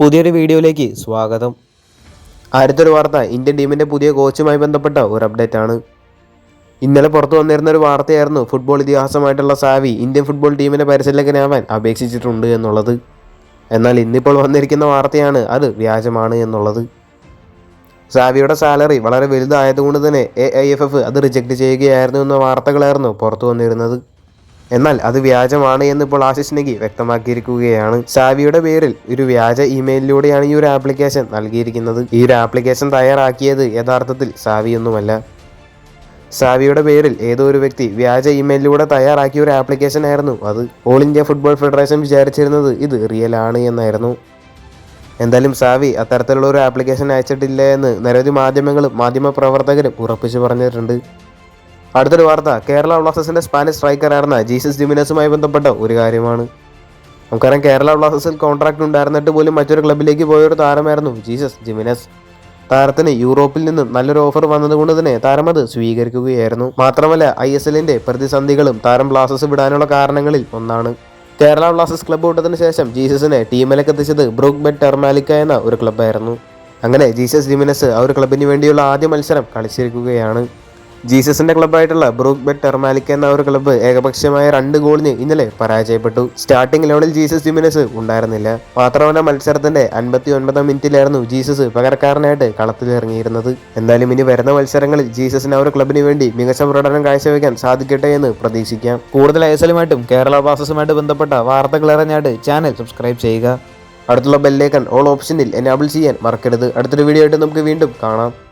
പുതിയൊരു വീഡിയോയിലേക്ക് സ്വാഗതം. ആദ്യത്തെ വാർത്ത ഇന്ത്യൻ ടീമിന്റെ പുതിയ കോച്ചുമായി ബന്ധപ്പെട്ട ഒരു അപ്ഡേറ്റ് ആണ് ഇന്നലെ പുറത്തു വന്നിരുന്ന ഒരു വാർത്തയായിരുന്നു ഫുട്ബോൾ ഇതിഹാസമായിട്ടുള്ള സാവി ഇന്ത്യൻ ഫുട്ബോൾ ടീമിന്റെ പരിശീലകനാവാൻ അപേക്ഷിച്ചിട്ടുണ്ട് എന്നുള്ളത്. എന്നാൽ ഇന്നിപ്പോൾ വന്നിരിക്കുന്ന വാർത്തയാണ് അത് വ്യാജമാണ് എന്നുള്ളത്. സാവിയുടെ സാലറി വളരെ വലുതായതുകൊണ്ട് തന്നെ എ ഐ എഫ് എഫ് അത് റിജക്റ്റ് ചെയ്യുകയായിരുന്നു എന്ന വാർത്തകളായിരുന്നു പുറത്തു വന്നിരുന്നത്. എന്നാൽ അത് വ്യാജമാണ് എന്ന് ഇപ്പോൾ ആശിഷ് നെഗി വ്യക്തമാക്കിയിരിക്കുകയാണ്. സാവിയുടെ പേരിൽ ഒരു വ്യാജ ഇമെയിലിലൂടെയാണ് ഈ ഒരു ആപ്ലിക്കേഷൻ നൽകിയിരിക്കുന്നത്. ഈ ഒരു ആപ്ലിക്കേഷൻ തയ്യാറാക്കിയത് യഥാർത്ഥത്തിൽ സാവിയൊന്നുമല്ല. സാവിയുടെ പേരിൽ ഏതോ ഒരു വ്യക്തി വ്യാജ ഇമെയിലിലൂടെ തയ്യാറാക്കിയ ഒരു ആപ്ലിക്കേഷൻ ആയിരുന്നു അത്. ഓൾ ഇന്ത്യ ഫുട്ബോൾ ഫെഡറേഷൻ വിചാരിച്ചിരുന്നത് ഇത് റിയൽ ആണ് എന്നായിരുന്നു. എന്തായാലും സാവി അത്തരത്തിലുള്ള ഒരു ആപ്ലിക്കേഷൻ അയച്ചിട്ടില്ല എന്ന് നിരവധി മാധ്യമങ്ങളും മാധ്യമ പ്രവർത്തകരും ഉറപ്പിച്ചു പറഞ്ഞിട്ടുണ്ട്. അടുത്തൊരു വാർത്ത. കേരള ബ്ലാസ്റ്റേഴ്സിന്റെ സ്പാനിഷ് സ്ട്രൈക്കറായിരുന്ന ജീസസ് ജിമിനസുമായി ബന്ധപ്പെട്ട ഒരു കാര്യമാണ്. നമുക്കറിയാം കേരള ബ്ലാസ്റ്റേഴ്സിൽ കോൺട്രാക്ട് ഉണ്ടായിരുന്നിട്ട് പോലും മറ്റൊരു ക്ലബിലേക്ക് പോയ ഒരു താരമായിരുന്നു ജീസസ് ജിമിനസ്. താരത്തിന് യൂറോപ്പിൽ നിന്ന് നല്ലൊരു ഓഫർ വന്നതുകൊണ്ട് തന്നെ താരം അത് സ്വീകരിക്കുകയായിരുന്നു. മാത്രമല്ല ഐ എസ് എല്ലിന്റെ പ്രതിസന്ധികളും താരം ബ്ലാസ്റ്റേഴ്സ് വിടാനുള്ള കാരണങ്ങളിൽ ഒന്നാണ്. കേരള ബ്ലാസ്റ്റേഴ്സ് ക്ലബ്ബ് വിട്ടതിന് ശേഷം ജീസസിനെ ടീമിലേക്ക് എത്തിച്ചത് ബ്രൂക്ക് ബെറ്റ് ടെർമാലിക്ക എന്ന ഒരു ക്ലബ്ബായിരുന്നു അങ്ങനെ ജീസസ് ജിമിനസ് ആ ഒരു ക്ലബിന് വേണ്ടിയുള്ള ആദ്യ മത്സരം കളിച്ചിരിക്കുകയാണ്. ജീസസിന്റെ ക്ലബ്ബായിട്ടുള്ള ബ്രൂക്ക് ബെറ്റ് ടെർമാലിക്ക എന്ന ഒരു ക്ലബ്ബ് ഏകപക്ഷീയമായ രണ്ട് ഗോളിന് ഇന്നലെ പരാജയപ്പെട്ടു. സ്റ്റാർട്ടിംഗ് ലെവലിൽ ജീസസ് ജിമിനസ് ഉണ്ടായിരുന്നില്ല. മാത്രമല്ല മത്സരത്തിന്റെ അൻപത്തി ഒൻപതാം മിനിറ്റിലായിരുന്നു ജീസസ് പകരക്കാരനായിട്ട് കളത്തിലിറങ്ങിയിരുന്നത്. എന്തായാലും ഇനി വരുന്ന മത്സരങ്ങളിൽ ജീസസിന് ആ ഒരു ക്ലബിന് വേണ്ടി മികച്ച പ്രകടനം കാഴ്ചവെക്കാൻ സാധിക്കട്ടെ എന്ന് പ്രതീക്ഷിക്കാം. കൂടുതൽ ഐസലുമായിട്ടും കേരള ബ്ലാസ്റ്റേഴ്സുമായിട്ട് ബന്ധപ്പെട്ട വാർത്തകൾ അറിഞ്ഞായിട്ട് ചാനൽ സബ്സ്ക്രൈബ് ചെയ്യുക. അടുത്തുള്ള ബെല്ലേക്കൺ ഓൾ ഓപ്ഷനിൽ എനാബിൾ ചെയ്യാൻ മറക്കരുത്. അടുത്തൊരു വീഡിയോ ആയിട്ട് നമുക്ക് വീണ്ടും കാണാം.